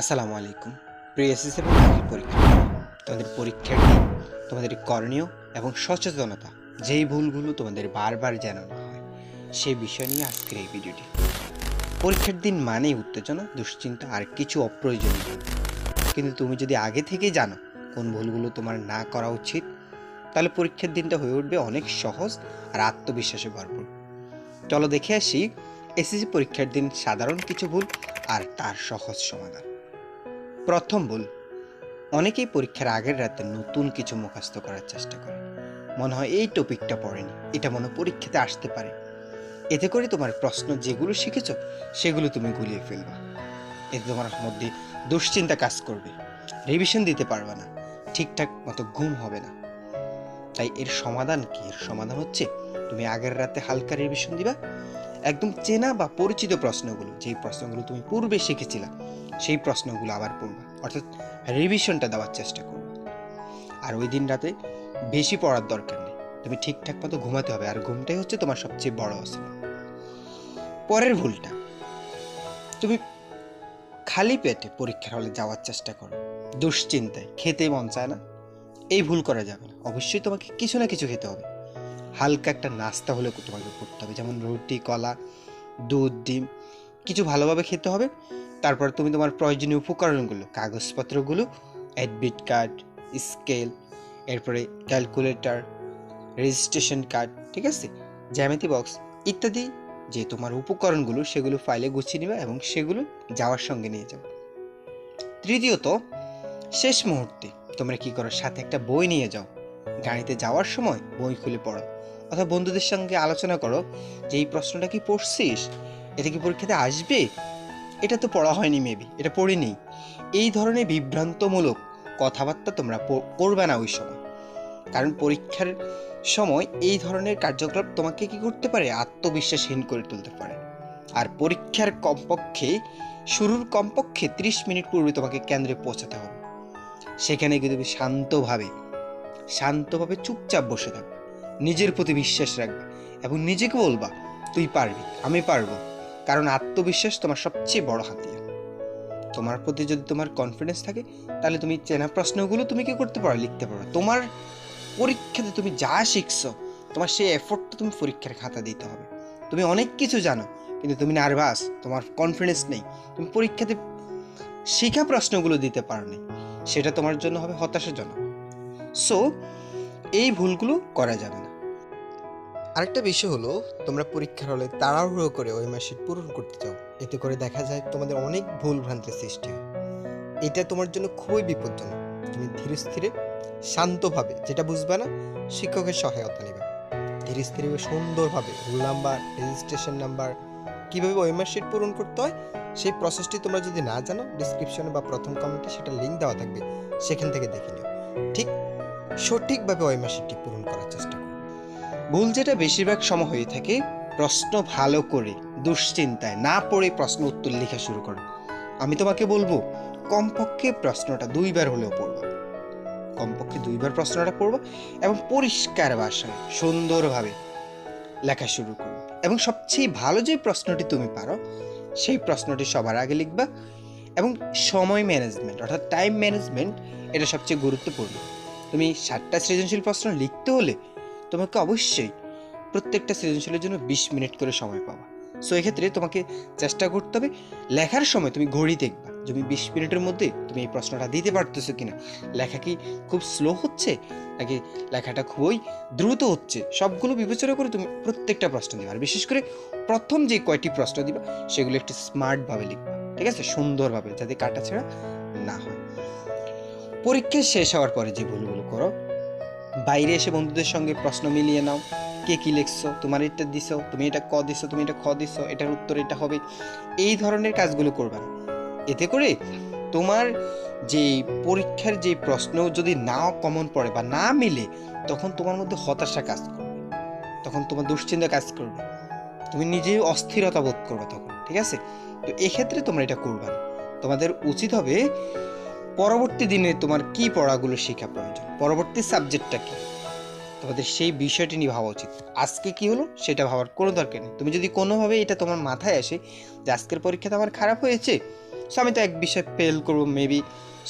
আসসালামু আলাইকুম। প্রিয় এসএসসি এবং দাখিল পরীক্ষা। তোমাদের পরীক্ষার দিন, তোমাদের করণীয় এবং সচেতনতা, যেই ভুলগুলো তোমাদের বারবার জানানো হয় সেই বিষয় নিয়ে আজকের এই ভিডিওটি। পরীক্ষার দিন মানেই উত্তেজনা, দুশ্চিন্তা আর কিছু অপ্রয়োজনীয় কিন্তু তুমি যদি আগে থেকেই জানো কোন ভুলগুলো তোমার না করা উচিত, তাহলে পরীক্ষার দিনটা হয়ে উঠবে অনেক সহজ আর আত্মবিশ্বাসে ভরপুর। চলো দেখে আসি, এসএসসি পরীক্ষার দিন সাধারণ কিছু ভুল আর তার সহজ সমাধান। প্রথম ভুল, অনেকেই পরীক্ষার আগের রাতে নতুন কিছু মুখস্থ করার চেষ্টা করে। মনে হয় এই টপিকটা পড়েনি, এটা মনে পরীক্ষাতে আসতে পারে। এতে করে তোমার প্রশ্ন যেগুলো শিখেছ, সেগুলো তুমি গুলিয়ে ফেলবা। এতে তোমার মধ্যে দুশ্চিন্তা কাজ করবে রিভিশন দিতে পারবে না, ঠিকঠাক মতো ঘুম হবে না। তাই এর সমাধান কি? এর সমাধান হচ্ছে তুমি আগের রাতে হালকা রিভিশন দিবা, একদম চেনা বা পরিচিত প্রশ্নগুলো, যেই প্রশ্নগুলো তুমি পূর্বে শিখেছিলা সেই প্রশ্নগুলো আবার পড়বা। অর্থাৎ রিভিশনটা দেওয়ার চেষ্টা করবা। আর ওই দিন রাতে বেশি পড়ার দরকার নেই। তুমি ঠিকঠাক মতো ঘুমাতে হবে। আর ঘুমটাই হচ্ছে তোমার সবচেয়ে বড় অস্ত্র পরের ভুলটা, তুমি খালি পেটে পরীক্ষার হলে যাওয়ার চেষ্টা করো। দুশ্চিন্তায় খেতে মন চায় না। এই ভুল করা যাবে না। অবশ্যই তোমাকে কিছু না কিছু খেতে হবে। হালকা একটা নাস্তা হলে তোমাকে করতে হবে। যেমন রুটি, কলা, দুধ, ডিম কিছু ভালোভাবে খেতে হবে। তারপর তুমি তোমার প্রয়োজনীয় উপকরণগুলো, কাগজপত্রগুলো অ্যাডমিট কার্ড স্কেল এরপরে ক্যালকুলেটর রেজিস্ট্রেশন কার্ড ঠিক আছে? জ্যামিতি বক্স ইত্যাদি যে তোমার উপকরণগুলো সেগুলো ফাইলে গুছিয়ে নেবে এবং সেগুলো যাওয়ার সঙ্গে নিয়ে যাবে তৃতীয়ত, শেষ মুহূর্তে তোমরা কি করো? সাথে একটা বই নিয়ে যাও। গাড়িতে যাওয়ার সময় বই খুলে পড়ো। অথবা বন্ধুদের সঙ্গে আলোচনা করো যে, এই প্রশ্নটা কি পড়ছিস? এটা কি পরীক্ষাতে আসবে? এটা তো পড়া হয়নি মেবি এটা পড়িনি। এই ধরনের বিভ্রান্তমূলক কথাবার্তা তোমরা করবে না ওই সময়। কারণ পরীক্ষার সময় এই ধরনের কার্যকলাপ তোমাকে কি করতে পারে? আত্মবিশ্বাসহীন করে তুলতে পারে। আর পরীক্ষার কমপক্ষে, শুরুর কমপক্ষে ত্রিশ মিনিট পূর্বে তোমাকে কেন্দ্রে পৌঁছাতে হবে। সেখানে কিন্তু তুমি শান্তভাবে শান্তভাবে চুপচাপ বসে থাকবে। নিজের প্রতি বিশ্বাস রাখবে এবং নিজেকে বলবা, তুই পারবি, আমি পারব। কারণ আত্মবিশ্বাস তোমার সবচেয়ে বড় হাতিয়ার। তোমার প্রতি যদি তোমার কনফিডেন্স থাকে, তাহলে তুমি চেনা প্রশ্নগুলো তুমি কি করতে পারো, লিখতে পারো। তোমার পরীক্ষাতে তুমি যা শিখছো, তোমার সেই এফোর্টটা তুমি পরীক্ষার খাতা দিতে হবে। তুমি অনেক কিছু জানো, কিন্তু তুমি নার্ভাস তোমার কনফিডেন্স নেই। তুমি পরীক্ষাতে শেখা প্রশ্নগুলো দিতে পারো নি সেটা তোমার জন্য হবে হতাশাজনক। সো এই ভুলগুলো করা যাবে আরেকটা বিষয় হলো, তোমরা পরীক্ষার হলে তাড়াহুড়ো করে ওই মাসিট পূরণ করতে চাও। এতে করে দেখা যায় তোমাদের অনেক ভুল ভ্রান্তির সৃষ্টি হয়। এটা তোমার জন্য খুবই বিপজ্জনক। তুমি ধীরে স্থিরে, শান্তভাবে যেটা বুঝবে না, শিক্ষকের সহায়তা নেবে। ধীরে স্থিরে সুন্দরভাবে রুল নাম্বার রেজিস্ট্রেশন নাম্বার কীভাবে ওই মাসিট পূরণ করতে হয়, সেই প্রসেসটি তোমরা যদি না জানো ডিসক্রিপশনে বা প্রথম কমেন্টে সেটা লিঙ্ক দেওয়া থাকবে, সেখান থেকে দেখে নিও। ঠিক সঠিকভাবে ওই মাসিটটি পূরণ করার চেষ্টা করো। ভুল যেটা বেশিরভাগ সময় হয়ে থাকে, প্রশ্ন ভালো করে, দুশ্চিন্তায় না পড়ে প্রশ্ন উত্তর লেখা শুরু করো। আমি তোমাকে বলব, কমপক্ষে প্রশ্নটা দুইবার হলেও পড়বা। কমপক্ষে দুইবার প্রশ্নটা পড়বা এবং পরিষ্কার ভাষায়, সুন্দরভাবে লেখা শুরু করো। এবং সবচেয়ে ভালো যে প্রশ্নটি তুমি পারো, সেই প্রশ্নটি সবার আগে লিখবা এবং সময় ম্যানেজমেন্ট, অর্থাৎ টাইম ম্যানেজমেন্ট, এটা সবচেয়ে গুরুত্বপূর্ণ। তুমি ষাটটা সৃজনশীল প্রশ্ন লিখতে হলে তোমাকে অবশ্যই প্রত্যেকটা সৃজনশীলের জন্য বিশ মিনিট করে সময় পাবা। সো এক্ষেত্রে তোমাকে চেষ্টা করতে হবে, লেখার সময় তুমি ঘড়ি দেখবা তুমি বিশ মিনিটের মধ্যে তুমি এই প্রশ্নটা দিতে পারতেছো কিনা। লেখা কি খুব স্লো হচ্ছে? নাকি লেখাটা খুবই দ্রুত হচ্ছে? সবগুলো বিবেচনা করে তুমি প্রত্যেকটা প্রশ্ন দিবা। আর বিশেষ করে প্রথম যে কয়টি প্রশ্ন দিবা, সেগুলো একটু স্মার্টভাবে লিখবা, ঠিক আছে? সুন্দরভাবে যাতে কাটা ছেঁড়া না হয়। পরীক্ষা শেষ হওয়ার পরে যে ভুলগুলো করো বাইরে এসে বন্ধুদের সঙ্গে প্রশ্ন মিলিয়ে নাও। কে কি লিখছো? তোমার এটা দিছো, তুমি এটা ক দিছো, তুমি এটা খ দিছো, এটার উত্তর এটা হবে। এই ধরনের কাজগুলো করবে। এতে করে তোমার যে পরীক্ষার যে প্রশ্ন যদি না কমন পড়ে বা না মিলে, তখন তোমার মধ্যে হতাশা কাজ করবে। তখন তোমার দুশ্চিন্তা কাজ করবে। তুমি নিজেই অস্থিরতা বোধ করবে তখন, ঠিক আছে? তো এক্ষেত্রে তোমরা এটা করবে তোমাদের উচিত হবে পরবর্তী দিনে তোমার কি পড়াগুলো শেখা প্রয়োজন? পরবর্তী সাবজেক্টটা কি? তোমাদের সেই বিষয়টি নিয়ে ভাবা উচিত। আজকে কি হলো সেটা ভাবার কোনো দরকার নেই। তুমি যদি কোনোভাবে এটা তোমার মাথায় আসে যে আজকের পরীক্ষাটা আমার খারাপ হয়েছে সো আমি তো এক বিষয়ে ফেল করব মেবি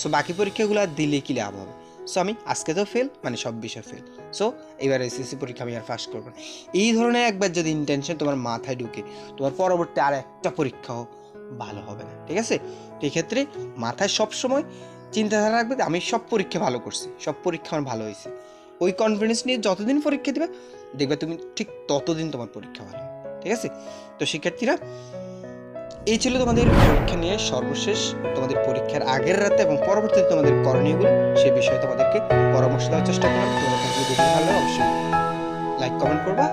সো বাকি পরীক্ষাগুলো আর দিলে কি লাভ হবে? সো আমি আজকে তো ফেল মানে সব বিষয় ফেল সো এবার এসএসসি পরীক্ষা আমি আর ফার্স্ট করব না। এই ধরনের একবার যদি ইন্টেনশন তোমার মাথায় ঢুকে, তোমার পরবর্তী আর একটা পরীক্ষাও ভালো হবে না, ঠিক আছে? তো এই ক্ষেত্রে মাথায় সবসময় চিন্তাধারা রাখবে আমি সব পরীক্ষা ভালো করছি, সব পরীক্ষা আমার ভালো হয়েছে। ওই কনফিডেন্স নিয়ে যতদিন পরীক্ষা দিবে, দেখবে তুমি ঠিক ততদিন তোমার পরীক্ষা ভালো। ঠিক আছে? তো শিক্ষার্থীরা, এই ছিল তোমাদের পরীক্ষা নিয়ে সর্বশেষ তোমাদের পরীক্ষার আগের রাতে এবং পরবর্তীতে তোমাদের করণীয়গুলো, সে বিষয়ে তোমাদেরকে পরামর্শ দেওয়ার চেষ্টা করলাম। তোমাদের ভিডিওটি ভালো অবশ্যই লাইক কমেন্ট করবা।